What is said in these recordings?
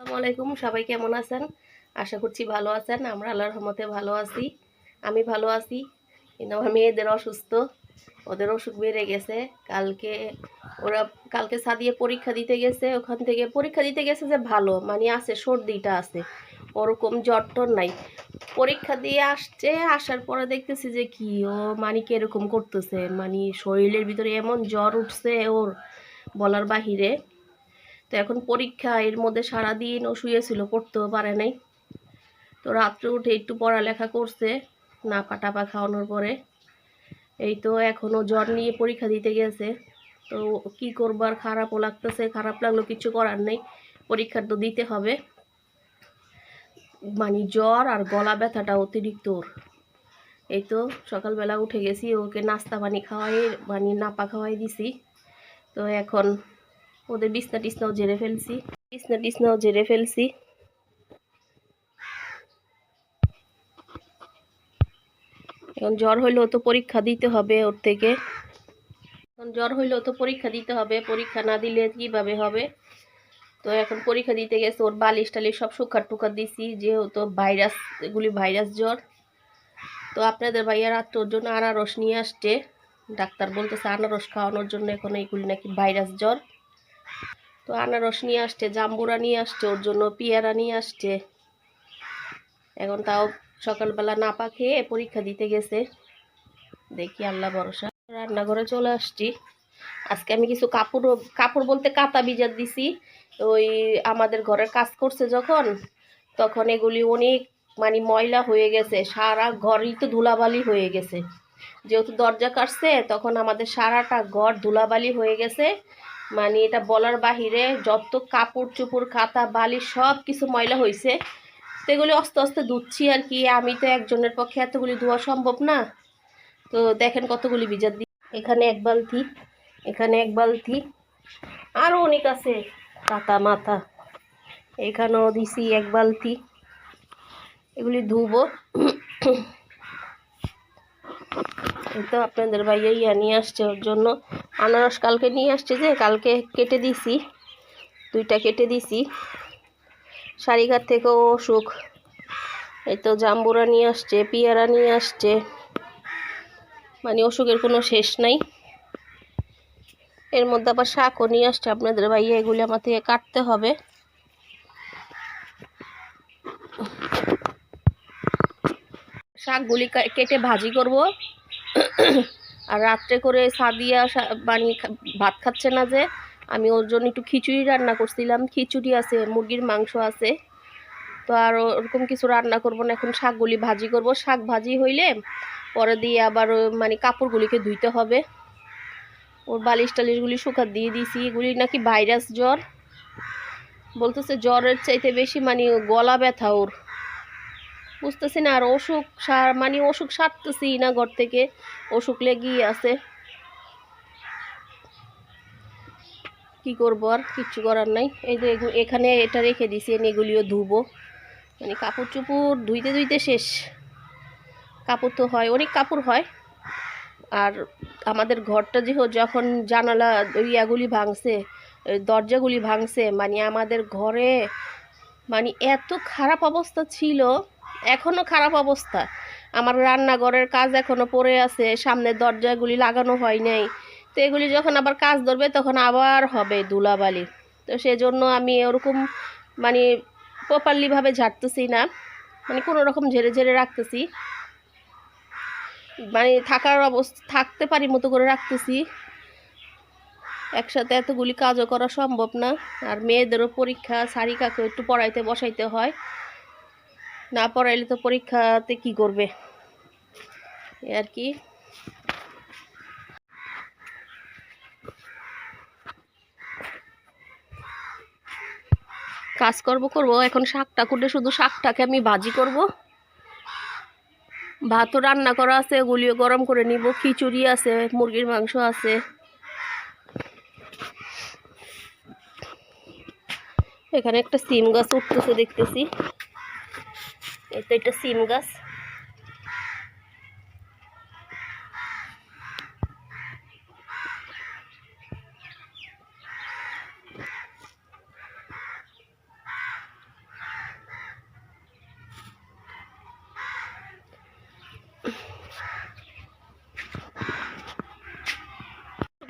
আসসালামু আলাইকুম, সবাই কেমন আছেন? আশা করছি ভালো আছেন, আমরা আল্লাহর রহমতে ভালো আছি। আমি ভালো আছি। কিন্তু আমার মেয়েদের অসুস্থ, ওদের অসুখ বেড়ে গেছে। কালকে ওরা, কালকে সাদিয়ে পরীক্ষা দিতে গেছে, ওখান থেকে পরীক্ষা দিতে গেছে যে ভালো মানে আছে, সর্দিটা আছে। ওরকম জ্বর টর নাই। পরীক্ষা দিয়ে আসছে, আসার পরে দেখতেছি যে কি, ও মানে কীরকম করতেছে। মানে শরীরের ভিতরে এমন জ্বর উঠছে ওর বলার বাহিরে। তো এখন পরীক্ষা, এর মধ্যে সারাদিন ও শুয়েছিল পড়তেও পারে নাই। তো রাত্রে উঠে একটু পড়ালেখা করছে, না পাটাপা খাওয়ানোর পরে। এই তো এখনও জ্বর নিয়ে পরীক্ষা দিতে গেছে। তো কি করবার খারাপও লাগতেছে, খারাপ লাগল কিছু করার নেই, পরীক্ষা তো দিতে হবে। মানে জ্বর আর গলা ব্যথাটা অতিরিক্ত ওর। এই তো সকালবেলা উঠে গেছি, ওকে নাস্তা পানি খাওয়াই মানে নাপা খাওয়াই দিছি। তো এখন ওদের বিছনা টিছনাও জেরে ফেলছি। বিছনা টিছনাও জেরে ফেলছি। এখন জ্বর হইলেও তো পরীক্ষা দিতে হবে ওর থেকে। এখন জ্বর হইলেও তো পরীক্ষা দিতে হবে, পরীক্ষা না দিলে কীভাবে হবে? তো এখন পরীক্ষা দিতে গেছে, ওর বালিশ টালিশ সব শুকার টুকার দিছি, যেহেতু ভাইরাস, এগুলি ভাইরাস জ্বর। তো আপনাদের ভাইয়া ওর জন্য আনারস নিয়ে আসছে। ডাক্তার বলতেছে আনারস খাওয়ানোর জন্য এখন এইগুলি নাকি ভাইরাস জ্বর। তো আনারস নিয়ে আসছে, জাম্বুরা নিয়ে আসছে, ওর জন্য পেয়ারা নিয়ে আসছে। এখন তাও সকালবেলা নাপা খেয়ে পরীক্ষা দিতে গেছে। দেখি আল্লাহ ভরসা। রান্নাঘরে চলে আসছি। আজকে আমি কিছু কাপড় কাপড় বলতে কাতা বিজার দিছি। ওই আমাদের ঘরের কাজ করছে যখন, তখন এগুলি অনেক মানে ময়লা হয়ে গেছে। সারা ঘরই তো ধুলাবালি হয়ে গেছে। যেহেতু দরজা কাটছে, তখন আমাদের সারাটা ঘর ধুলাবালি হয়ে গেছে। মানে এটা বলার বাহিরে যত কাপড় চুপড়, খাতা বালি সব কিছু ময়লা হয়েছে তো এগুলি আস্তে আস্তে ধুচ্ছি আর কি। আমি তো একজনের পক্ষে এতগুলি ধোয়া সম্ভব না। তো দেখেন কতগুলি বিজার দিই এখানে এক বালতি, এখানে এক বালতি আরও অনেক আছে। কাতা মাথা, এখানেও দিছি এক বালতি। এগুলি ধুবো। এই তো আপনাদের ভাইয়া ইয়া নিয়ে আসছে ওর জন্য। আনারস কালকে নিয়ে আসছে যে, কালকে কেটে দিছি। দুইটা কেটে দিছি। শাড়িঘাট থেকেও অসুখ। এই তো জাম্বুরা নিয়ে আসছে, পিয়ারা নিয়ে আসছে। মানে অসুখের কোনো শেষ নাই। এর মধ্যে আবার শাকও নিয়ে আসছে আপনাদের ভাইয়া, এগুলি আমার থেকে কাটতে হবে। শাকগুলি কেটে ভাজি করব। আর রাত্রে করে সাদিয়া শা- বানি খা- ভাত খাচ্ছে না যে, আমি ওর জন্য একটু খিচুড়ি রান্না করছিলাম। খিচুড়ি আছে, মুরগির মাংস আছে। তো আর ওরকম কিছু রান্না করব না, এখন শাকগুলি ভাজি করব। শাক ভাজি হইলে পরে দিয়ে আবার মানে কাপড়গুলিকে ধুইতে হবে। ওর বালিশ টালিশগুলি শুকা দিয়ে দিয়েছি। এগুলি নাকি ভাইরাস জ্বর। বলতেছে জ্বরের চাইতে বেশি মানে গলা ব্যথা ওর। বুঝতেছি না, আর অসুখ সার মানে অসুখ সারতেছি না ঘর থেকে, অসুখ লেগেই আছে। কি করব আর, কিচ্ছু করার নাই। এই যে এখানে এটা রেখে দিছি এগুলিও ধুবো। মানে কাপড় চুপড় ধুইতে ধুইতে শেষ। কাপড় তো হয়, অনেক কাপড় হয়। আর আমাদের ঘরটা যে যখন জানালা ইয়াগুলি ভাঙছে দরজাগুলি ভাঙছে মানে আমাদের ঘরে মানে এত খারাপ অবস্থা ছিল এখনও খারাপ অবস্থা। আমার রান্নাঘরের কাজ এখনও পড়ে আছে সামনের দরজাগুলি লাগানো হয় নাই। তো এগুলি যখন আবার কাজ ধরবে তখন আবার হবে ধুলাবালি। তো সেজন্য আমি ওরকম মানে প্রপারলিভাবে ঝাড়তেছি না। মানে কোনো রকম ঝেড়ে ঝেড়ে রাখতেছি। মানে থাকার অবস্থা থাকতে পারি মতো করে রাখতেছি। একসাথে এতগুলি কাজও করা সম্ভব না। আর মেয়েদেরও পরীক্ষা সারিকাকে একটু পড়াইতে বসাইতে হয়। না পড়াইলে তো পরীক্ষাতে কি করবে? আর কি? কাজ করব এখন শাকটা কুটে, শুধু শাকটাকে আমি ভাজি করব। ভাতও রান্না করা আছে ওগুলিও গরম করে নিব। খিচুড়ি আছে, মুরগির মাংস আছে। এখানে একটা সিম গাছ উঠতেছে, দেখতেছি। এই তো এটা সিম গাছ।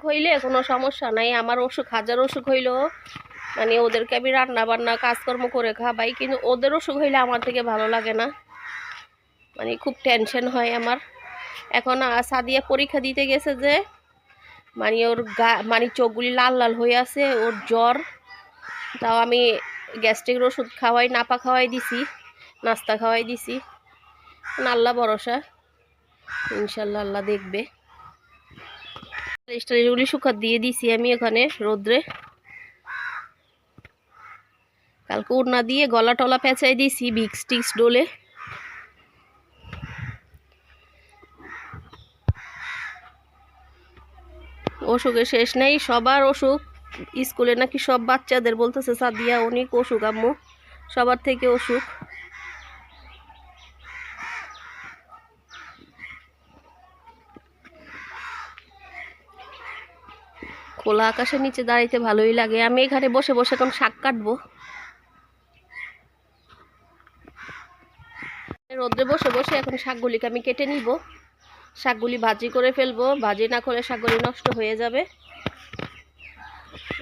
হইলে কোনো সমস্যা নাই আমার অসুখ হাজার অসুখ হইলেও মানে ওদেরকে আমি রান্না বান্না কাজকর্ম করে খাবাই, কিন্তু ওদের অসুখ হইলে আমার থেকে ভালো লাগে না। মানে খুব টেনশন হয় আমার। এখন সাদিয়া পরীক্ষা দিতে গেছে যে মানে ওর গা মানে চোখগুলি লাল লাল হয়ে আছে, ওর জ্বর। তাও আমি গ্যাস্ট্রিকের ওষুধ খাওয়াই, নাপা খাওয়াই দিছি, নাস্তা খাওয়াই দিছি। আল্লাহ ভরসা। ইনশাল্লাহ আল্লাহ দেখবে। স্টাইলগুলি শুকা দিয়ে দিছি আমি এখানে রোদ্রে। কালকে উড়না দিয়ে গলা টলা পেঁচাই দিয়েছি ভিক্স টিক্স ডোলে। অসুখের শেষ নেই, সবার অসুখ। স্কুলে নাকি সব বাচ্চাদের বলতেছে, সাদিয়া, অনেক অসুখ, আম্মু। সবার থেকে অসুখ। খোলা আকাশের নিচে দাঁড়াইতে ভালোই লাগে। আমি এখানে বসে বসে এখন শাক কাটবো। রোদ্রে বসে বসে এখন শাকগুলিকে আমি কেটে নিব। শাকগুলি ভাজি করে ফেলব। ভাজি না করে শাকগুলি নষ্ট হয়ে যাবে।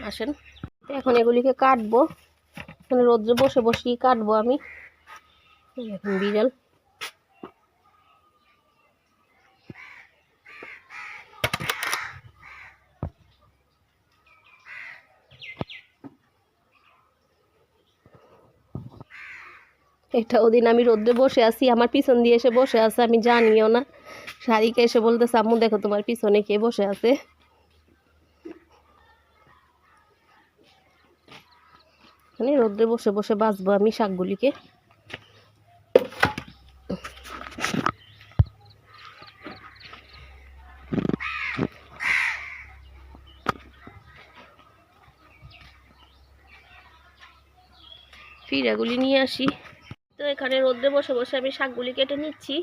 আসেন। এখন এগুলিকে কাটবো। এখানে রোদ্রে বসে বসেই কাটবো আমি। এখন বিড়াল। এটা ওদিন আমি রোদ্রে বসে আছি, আমার পিছন দিয়ে এসে বসে আছে, আমি জানিও না। শাড়িকে এসে বলতে আম্মু, দেখো তোমার পিছনে কে বসে আছে। মানে রোদ্রে বসে বসে বাঁচবো আমি শাকগুলিকে। ফিরাগুলি নিয়ে আসি। এখানে রোদ্রে বসে বসে আমি শাকগুলি কেটে নিচ্ছি।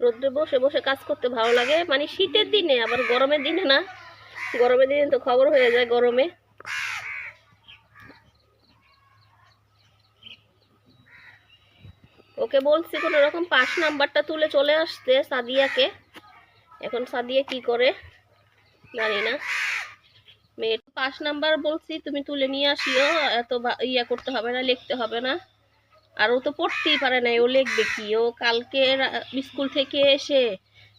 রোদ্রে বসে বসে কাজ করতে ভালো লাগে। মানে শীতের দিনে, আবার গরমের দিনে না। গরমের দিনে তো খবর হয়ে যায় গরমে। ওকে বলছি কোনো রকম পাঁচ নাম্বারটা তুলে চলে আসতে সাদিয়াকে। এখন সাদিয়া কি করে? জানি না। মেয়ে পাঁচ নাম্বার বলছি, তুমি তুলে নিয়ে আসিও, এত ইয়া করতে হবে না, লিখতে হবে না। আর ও তো পড়তেই পারে না, ও লিখবে কি? ও কালকে স্কুল থেকে এসে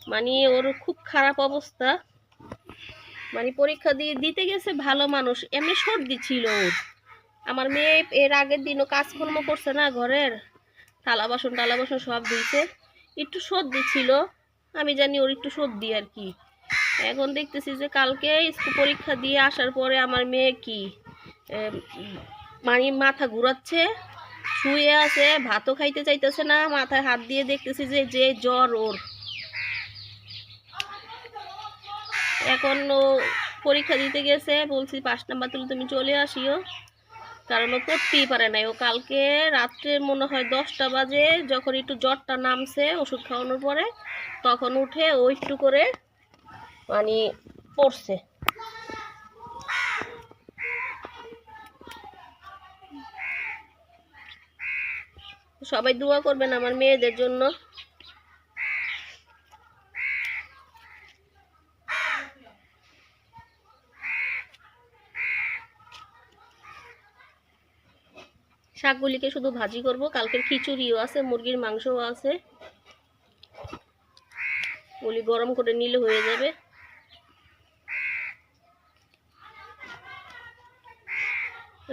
মানে ওর খুব খারাপ অবস্থা। মানে পরীক্ষা দিয়ে দিতে গেছে ভালো মানুষ, এমনি সর্দি ছিল ওর। আমার মেয়ে এর আগের দিনও কাজকর্ম করছে না ঘরের। থালা বাসন, টালা বাসন সব ধুইছে। একটু সর্দি ছিল, আমি জানি ওর একটু সর্দি আর কি। এখন দেখতেছি যে কালকে স্কুল পরীক্ষা দিয়ে আসার পরে আমার মেয়ে কি মানে মাথা ঘুরাচ্ছে, শুয়ে আছে, ভাতও খাইতে চাইতেছে না, মাথায় হাত দিয়ে দেখতেছি যে যে জ্বর ওর। এখন ও পরীক্ষা দিতে গেছে, বলছি পাঁচ নাম্বার তুলে তুমি চলে আসিও। কারণ ও পড়তেই পারে নাই। ও কালকে রাত্রে মনে হয় দশটা বাজে যখন একটু জ্বরটা নামছে ওষুধ খাওয়ানোর পরে, তখন উঠে ও একটু করে মানে পড়ছে। সবাই দোয়া করবেন আমার মেয়েদের জন্য। শাকগুলিকে শুধু ভাজি করব। কালকের খিচুড়িও আছে, মুরগির মাংসও আছে। ওগুলি গরম করে নিলে হয়ে যাবে।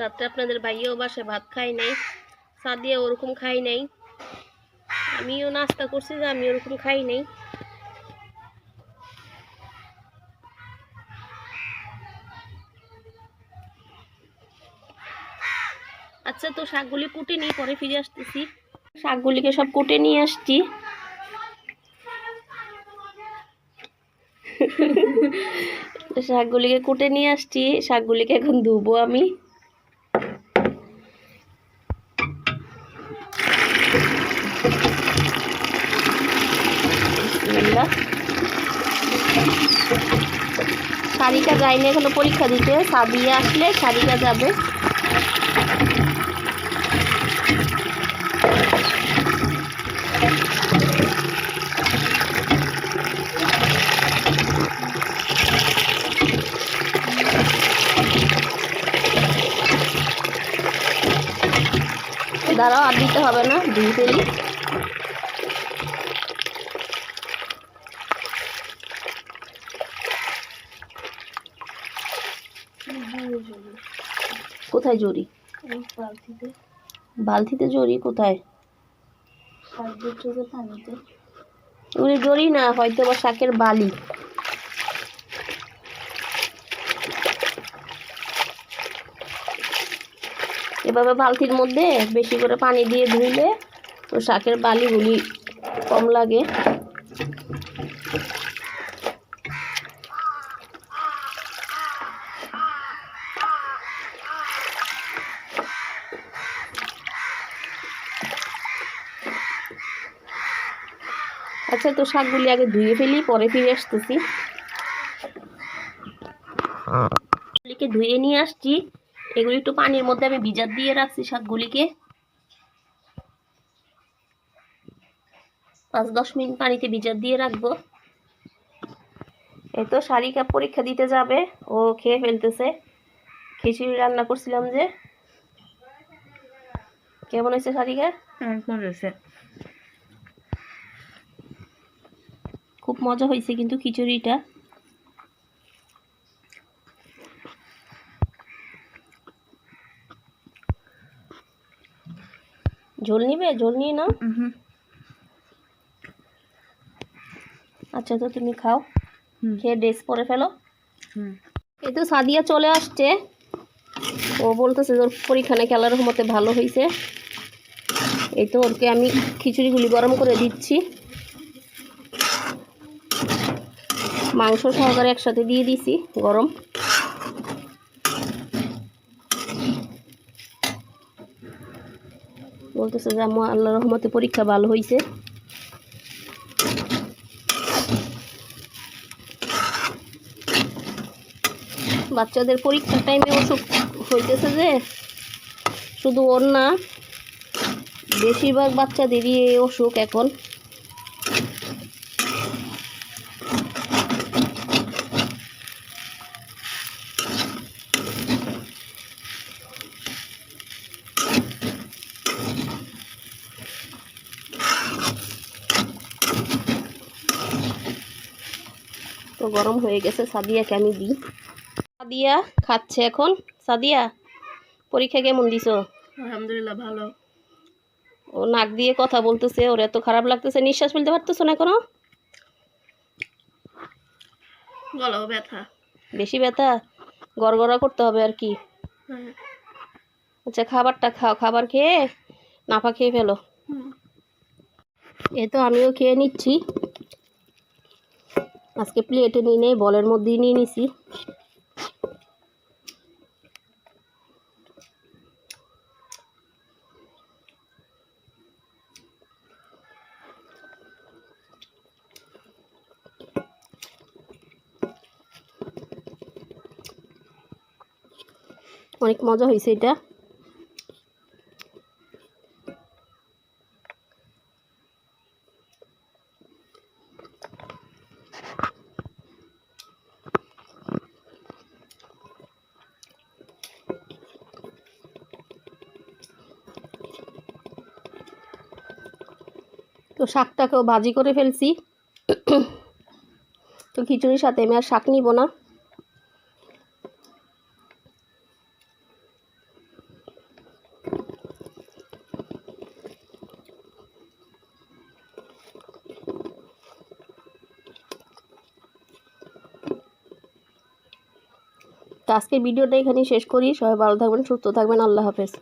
রাত্রে আপনাদের ভাইয়াও বাসে ভাত খাই নাই সাদিয়া ওরকম খাই নাই। আমিও নাস্তা করছি যে আমি ওরকম খাই নাই। আচ্ছা তো শাকগুলি কুটে নিয়ে পরে ফিরে আসতেছি। শাকগুলিকে সব কুটে নিয়ে আসছি। শাকগুলিকে কুটে নিয়ে আসছি। শাকগুলিকে এখন ধুবো আমি। সারিকা যায়নি এখনও পরীক্ষা দিতে। সাদিয়া আসলে সারিকা যাবে। দাঁড়াও আর দিতে হবে না ধুয়ে ফেলি। কোথায় জরি? বালতিতে জরি কোথায়? জরি না হয়তো বা শাকের বালি। এভাবে বালতির মধ্যে বেশি করে পানি দিয়ে ধুইলে তো শাকের বালিগুলি কম লাগে। আচ্ছা তো শাকগুলি আগে ধুয়ে ফেলি, পরে ফিরে আসতেছি। ধুয়ে নিয়ে আসছি। এগুলি একটু পানির মধ্যে আমি ভিজাত দিয়ে রাখছি শাকগুলিকে পাঁচ দশ মিনিট পানিতে ভিজাত দিয়ে রাখব। এই তো শারিকা পরীক্ষা দিতে যাবে ও খেয়ে ফেলতেছে। খিচুড়ি রান্না করছিলাম যে। কেমন হয়েছে শারিকা খুব মজা হয়েছে কিন্তু খিচুড়িটা। ঝোল নিবে? ঝোল নিয়ে নাও। আচ্ছা তো তুমি খাও। খেয়ে ড্রেস পরে ফেলো। এই তো সাদিয়া চলে আসছে। ও বলতেছে ওর পরীক্ষানে খেলার মতে ভালো হয়েছে এই তো ওরকে আমি খিচুড়িগুলি গরম করে দিচ্ছি। মাংস সহকারে একসাথে দিয়ে দিছি গরম। বলতেছে যে আমার আল্লাহ রহমতে পরীক্ষা ভালো হয়েছে বাচ্চাদের পরীক্ষার টাইমে অসুখ হইতেছে যে, শুধু ওর না, বেশিরভাগ বাচ্চাদেরই এই অসুখ এখন। তো গরম হয়ে গেছে সাদিয়াকে আমি দিই। সাদিয়া খাচ্ছে এখন। সাদিয়া পরীক্ষা কেমন দিছো? আলহামদুলিল্লাহ ভালো। ও নাক দিয়ে কথা বলতেছে ওর এত খারাপ লাগতেছে নিঃশ্বাস ফেলতে পারতেছো না কোনো গলাও ব্যথা। বেশি ব্যথা? গড়গড়া করতে হবে আর কি। হ্যাঁ। আচ্ছা খাবারটা খাও খাবার খেয়ে নাফা খেয়ে ফেলো। এ তো আমিও খেয়ে নিচ্ছি। আজকে প্লেটে নিয়ে নেই বলের মধ্যেই নিয়ে নিছি। অনেক মজা হয়েছে এটা। শাকটাকেও ভাজি করে ফেলছি। তো খিচুড়ির সাথে আমি আর শাক নিব না। তো আজকের ভিডিওটা এখানেই শেষ করি। সবাই ভালো থাকবেন, সুস্থ থাকবেন। আল্লাহ হাফেজ।